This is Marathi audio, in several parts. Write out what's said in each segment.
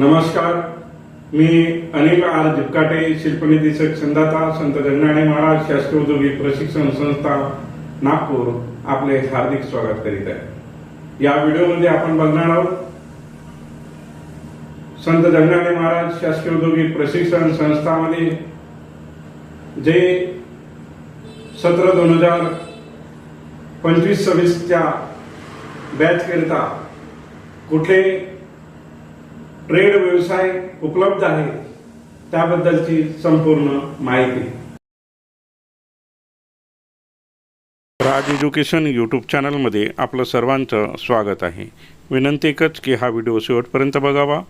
नमस्कार. मी अनिल आर दिपकाटे शिल्पनिधी संदाता संत गंगाणे महाराज शासकीय उद्योगी प्रशिक्षण संस्था नागपूर आपले हार्दिक स्वागत करीत आहे. या व्हिडिओमध्ये आपण बघणार आहोत संत गंगाणे महाराज शासकीय औद्योगिक प्रशिक्षण संस्थामध्ये जे सत्र दोन हजार पंचवीस सव्वीसच्या बॅच करिता कुठले ट्रेड व्यवसाय उपलब्ध आहे त्याबद्दलची संपूर्ण माहिती. राज एज्युकेशन यूट्यूब चॅनलमध्ये आपलं सर्वांचं स्वागत आहे. विनंती एकच की हा व्हिडिओ शेवटपर्यंत बघावा.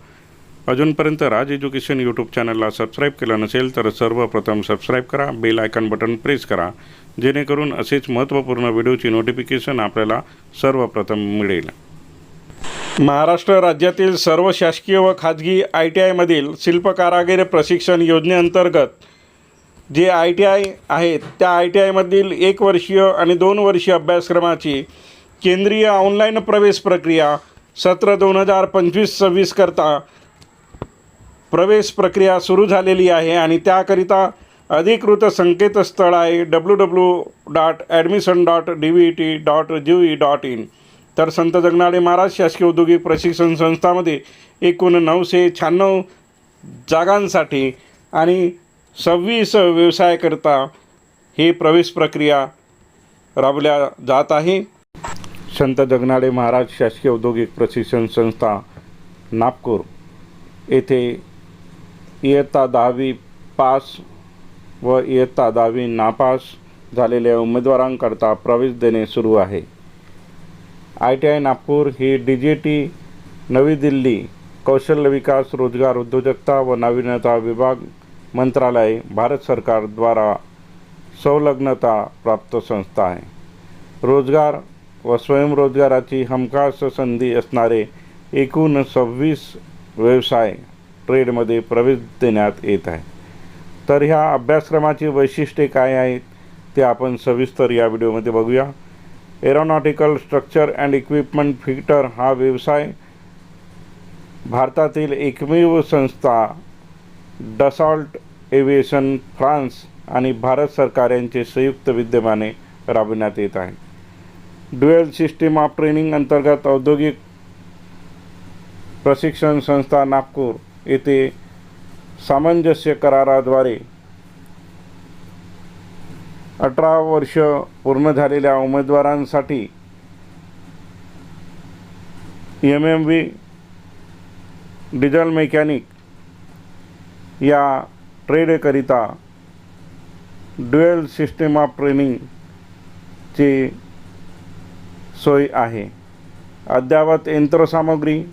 अजूनपर्यंत राज एज्युकेशन यूट्यूब चॅनलला सबस्क्राईब केलं नसेल तर सर्वप्रथम सबस्क्राईब करा बेल आयकॉन बटन प्रेस करा. जेणेकरून असेच महत्त्वपूर्ण व्हिडिओची नोटिफिकेशन आपल्याला सर्वप्रथम मिळेल. महाराष्ट्र राज्यातील सर्व शासकीय व खाजगी आय टी आयमधील शिल्पकारागिरी प्रशिक्षण योजनेअंतर्गत जे आय टी आय आहेत त्या आय टी आयमधील एक वर्षीय आणि दोन वर्षीय अभ्यासक्रमाची केंद्रीय ऑनलाईन प्रवेश प्रक्रिया सत्र दोन हजार पंचवीस सव्वीसकरता प्रवेश प्रक्रिया सुरू झालेली आहे आणि त्याकरिता अधिकृत संकेतस्थळ आहे W W dot admission dot D V T dot G E dot in. तर संत जगनाडे महाराज शासकीय औद्योगिक प्रशिक्षण संस्थामध्ये एकूण नऊशे शहाण्णव जागांसाठी आणि सव्वीस व्यवसायाकरता ही प्रवेश प्रक्रिया राबवल्या जात आहे. संत जगनाडे महाराज शासकीय औद्योगिक प्रशिक्षण संस्था नागपूर येथे इयत्ता दहावी पास व इयत्ता दहावी नापास झालेल्या उमेदवारांकरता प्रवेश देणे सुरू आहे. I T I Nagpur he D G T Navi Delhi कौशल्य विकास रोजगार उद्योजकता व नाविन्यता विभाग मंत्रालय भारत सरकारद्वारा संलग्नता प्राप्त संस्था आहे. रोजगार व स्वयंरोजगाराची हमखास संधी असणारे एकूण सव्वीस व्यवसाय ट्रेडमध्ये प्रवेश देण्यात येत आहे. तर ह्या अभ्यासक्रमाची वैशिष्ट्ये काय आहेत ते आपण सविस्तर या व्हिडिओमध्ये बघूया. Aeronautical structure and equipment fitter हा व्यवसाय भारतातील एकमेव संस्था डसॉल्ट एव्हिएशन फ्रान्स आणि भारत सरकार यांचे संयुक्त विद्यमाने राबविण्यात येत आहे. ड्युएल सिस्टीम ऑफ ट्रेनिंग अंतर्गत औद्योगिक प्रशिक्षण संस्था नागपूर येथे सामंजस्य कराराद्वारे अठरा वर्ष पूर्ण झालेल्या उमेदवारांसाठी M M V diesel mechanic या ट्रेडकरिता ड्युएल सिस्टीम ऑफ ट्रेनिंगची सोय आहे. अद्ययावत यंत्रसामग्री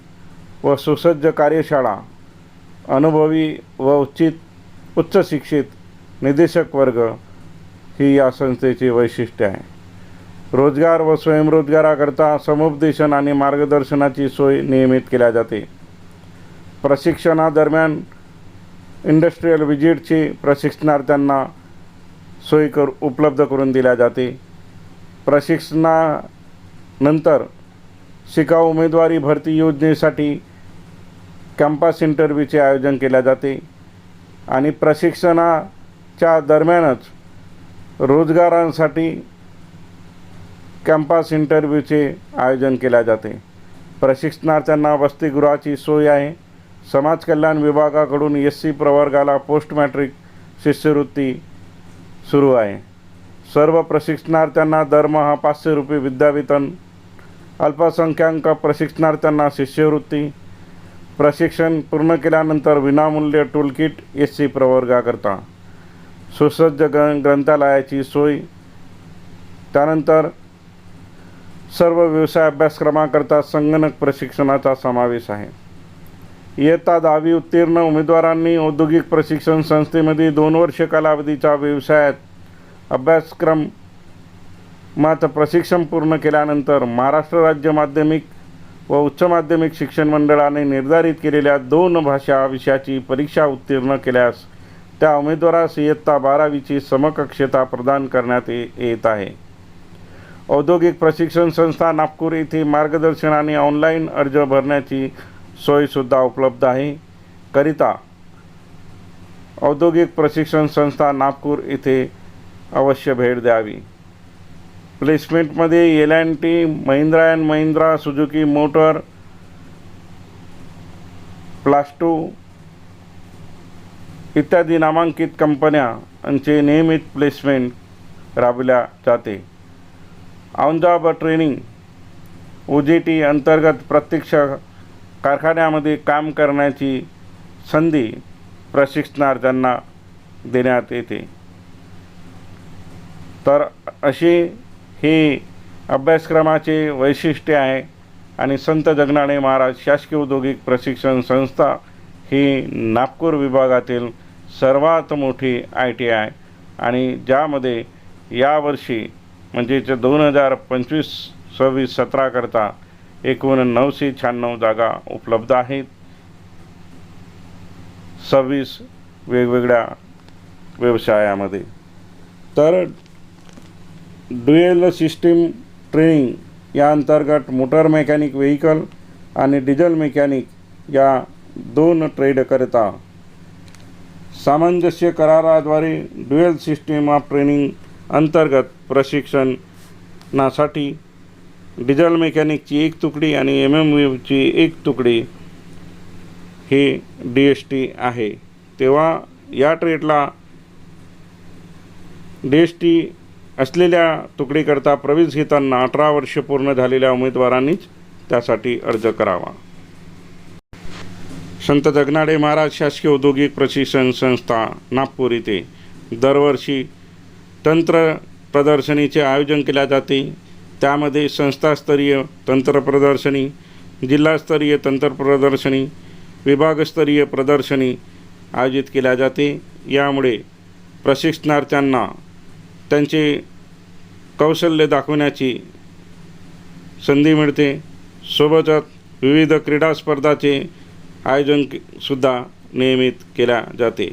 व सुसज्ज कार्यशाळा अनुभवी व उचित उच्च शिक्षित निदेशक वर्ग ही या संस्थेची वैशिष्ट्य आहे. रोजगार व स्वयंरोजगाराकरता समुपदेशन आणि मार्गदर्शनाची सोय नियमित केल्या जाते. प्रशिक्षणादरम्यान इंडस्ट्रीयल विजिटची प्रशिक्षणार्थ्यांना सोय कर उपलब्ध करून दिल्या जाते. प्रशिक्षणानंतर शिकाऊ उमेदवारी भरती योजनेसाठी कॅम्पस इंटरव्ह्यूचे आयोजन केले जाते आणि प्रशिक्षणाच्या दरम्यानच रोजगारांसाठी कॅम्पस इंटरव्ह्यूचे आयोजन केले जाते. प्रशिक्षणार्थ्यांना वसतिगृहाची सोय आहे. समाज कल्याण विभागाकडून एस सी प्रवर्गाला पोस्ट मॅट्रिक शिष्यवृत्ती सुरू आहे. सर्व प्रशिक्षणार्थ्यांना दरमहा पाचशे रुपये विद्यावेतन अल्पसंख्याक प्रशिक्षणार्थ्यांना शिष्यवृत्ती प्रशिक्षण पूर्ण केल्यानंतर विनामूल्य टूलकिट एस सी प्रवर्गाकरता. सुसज्ज ग्रं ग्रंथालयाची सोय. त्यानंतर सर्व व्यवसाय अभ्यासक्रमाकरता संगणक प्रशिक्षणाचा समावेश आहे. इयत्ता दहावी उत्तीर्ण उमेदवारांनी औद्योगिक प्रशिक्षण संस्थेमध्ये दोन वर्ष कालावधीच्या व्यवसायात अभ्यासक्रम मात्र प्रशिक्षण पूर्ण केल्यानंतर महाराष्ट्र राज्य माध्यमिक व उच्च माध्यमिक शिक्षण मंडळाने निर्धारित केलेल्या दोन भाषा विषयाची परीक्षा उत्तीर्ण केल्यास त्या उमेदवारास इयत्ता बारावीची समकक्षता प्रदान करण्यात येत आहे. औद्योगिक प्रशिक्षण संस्था नागपूर येथे मार्गदर्शन आणि ऑनलाईन अर्ज भरण्याची सोयसुद्धा उपलब्ध आहे. करिता औद्योगिक प्रशिक्षण संस्था नागपूर येथे अवश्य भेट द्यावी. प्लेसमेंटमध्ये L and T Mahindra and Mahindra Suzuki motor Plasto इत्यादी नामांकित कंपन्यांचे नियमित प्लेसमेंट राबविल्या जाते. On job training O J T अंतर्गत प्रत्यक्ष कारखान्यामध्ये काम करण्याची संधी प्रशिक्षणार्थ्यांना देण्यात येते. तर असे हे अभ्यासक्रमाचे वैशिष्ट्य आहे आणि संत जगनाणे महाराज शासकीय औद्योगिक प्रशिक्षण संस्था ही नागपूर विभागातील सर्वात मोठी आय टी आय आणि ज्यामध्ये यावर्षी म्हणजेच दोन हजार पंचवीस सव्वीस सतराकरता एकूण नऊशे शहाण्णव जागा उपलब्ध आहेत. सव्वीस वेगवेगळ्या व्यवसायामध्ये. तर ड्युएल सिस्टीम ट्रेनिंग या अंतर्गत मोटर मेकॅनिक व्हेकल आणि डिझेल मेकॅनिक या दोन ट्रेडकरिता सामंजस्य कराराद्वारे ड्युएल सिस्टीम ऑफ ट्रेनिंग अंतर्गत प्रशिक्षणासाठी डिझेल मेकॅनिकची एक तुकडी आणि एम एम यूची एक तुकडी ही डी एस टी आहे. तेव्हा या ट्रेडला डी एस टी असलेल्या तुकडीकरता प्रवेश घेताना अठरा वर्ष पूर्ण झालेल्या उमेदवारांनीच त्यासाठी अर्ज करावा. संत जगनाडे महाराज शासकीय औद्योगिक प्रशिक्षण संस्था नागपूर येथे दरवर्षी तंत्र प्रदर्शनीचे आयोजन केले जाते. त्यामध्ये संस्थास्तरीय तंत्र प्रदर्शनी जिल्हास्तरीय तंत्र प्रदर्शनी विभागस्तरीय प्रदर्शनी आयोजित केल्या जाते. यामुळे प्रशिक्षणार्थ्यांना त्यांचे कौशल्य दाखवण्याची संधी मिळते. सोबतच विविध क्रीडा स्पर्धाचे आयोजन सुद्धा नियमित केल्या जाते.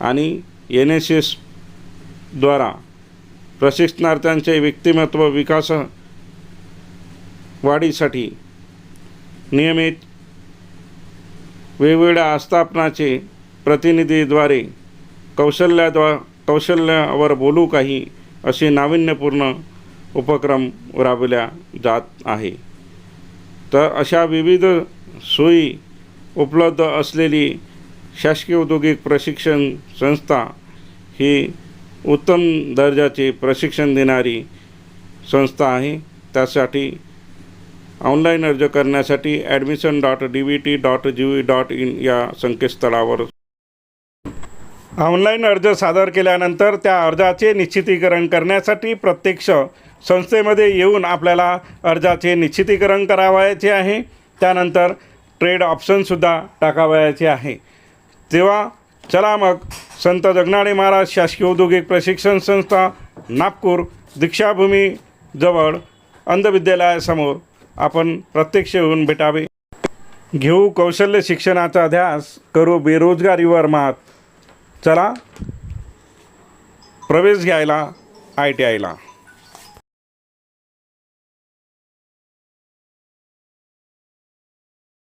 आणि एन एस एसद्वारा प्रशिक्षणार्थ्यांचे व्यक्तिमत्व विकास वाढीसाठी नियमित वेगवेगळ्या आस्थापनाचे प्रतिनिधीद्वारे कौशल्याद्वा कौशल्यावर बोलू काही असे नाविन्यपूर्ण उपक्रम राबवल्या जात आहे. तर अशा विविध सोयी उपलब्ध असलेली शासकीय औद्योगिक प्रशिक्षण संस्था ही उत्तम दर्जाचे प्रशिक्षण देणारी संस्था आहे. त्यासाठी ऑनलाईन अर्ज करण्यासाठी admission dot D V T dot G V dot in या संकेतस्थळावर. ऑनलाईन अर्ज सादर केल्यानंतर त्या अर्जाचे निश्चितीकरण करण्यासाठी प्रत्यक्ष संस्थेमध्ये येऊन आपल्याला अर्जाचे निश्चितीकरण करावयाचे आहे. त्यानंतर ट्रेड ऑप्शनसुद्धा टाकावयाचे आहे. तेव्हा चला मग संत जगनाडे महाराज शासकीय औद्योगिक प्रशिक्षण संस्था नागपूर दीक्षाभूमी जवळ अंधविद्यालयासमोर आपण प्रत्यक्ष येऊन भेटावे. घेऊ कौशल्य शिक्षणाचा ध्यास करू बेरोजगारीवर मात. चला प्रवेश घ्यायला आय टी आयला